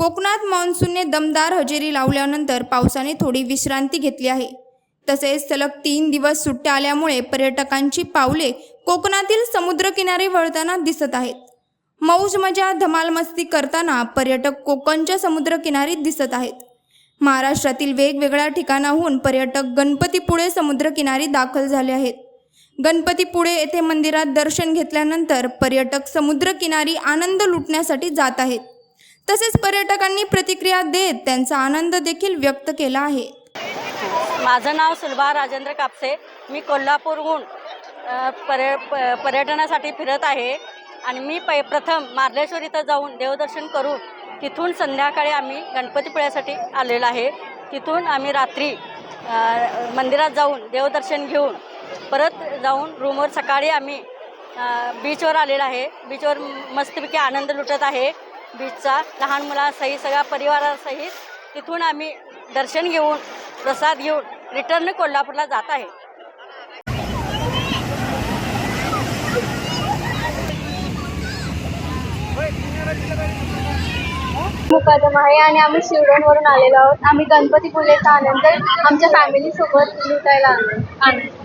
कोकणात मान्सूनने दमदार हजेरी लावल्यानंतर पावसाने थोडी विश्रांती घेतली आहे. तसेच सलग तीन दिवस सुट्ट्या आल्यामुळे पर्यटकांची पावले कोकणातील समुद्रकिनारी वळताना दिसत आहेत. मौज मजा धमाल मस्ती करताना पर्यटक कोकणच्या समुद्रकिनारी दिसत आहेत. महाराष्ट्रातील वेगवेगळ्या ठिकाणाहून पर्यटक गणपतीपुळे समुद्रकिनारी दाखल झाले आहेत. गणपतीपुळे येथे मंदिरात दर्शन घेतल्यानंतर पर्यटक समुद्रकिनारी आनंद लुटण्यासाठी जात आहेत. तसेच पर्यटकांनी प्रतिक्रिया देत त्यांचा आनंद देखील व्यक्त केला आहे. माझं नाव सुलभा राजेंद्र कापसे. मी कोल्हापूरहून पर्य प- पर्यटनासाठी फिरत आहे. आणि मी पै प्रथम मार्लेश्वर इथं जाऊन देवदर्शन करून तिथून संध्याकाळी आम्ही गणपतीपुळ्यासाठी आलेलो आहे. तिथून आम्ही रात्री मंदिरात जाऊन देवदर्शन घेऊन परत जाऊन रूमवर सकाळी आम्ही बीचवर आलेलो आहे. बीचवर मस्तपैकी आनंद लुटत आहे. बीचचा. लहान मुलांसहित सगळ्या परिवारासहित तिथून आम्ही दर्शन घेऊन प्रसाद घेऊन रिटर्न कोल्हापूरला जात आहे. मुकादम आहे आणि आम्ही शिवडोनवरून आलेलो आहोत. आम्ही गणपतीपुळेचा आनंद आमच्या फॅमिली सोबत लुटायला आलो आनंद.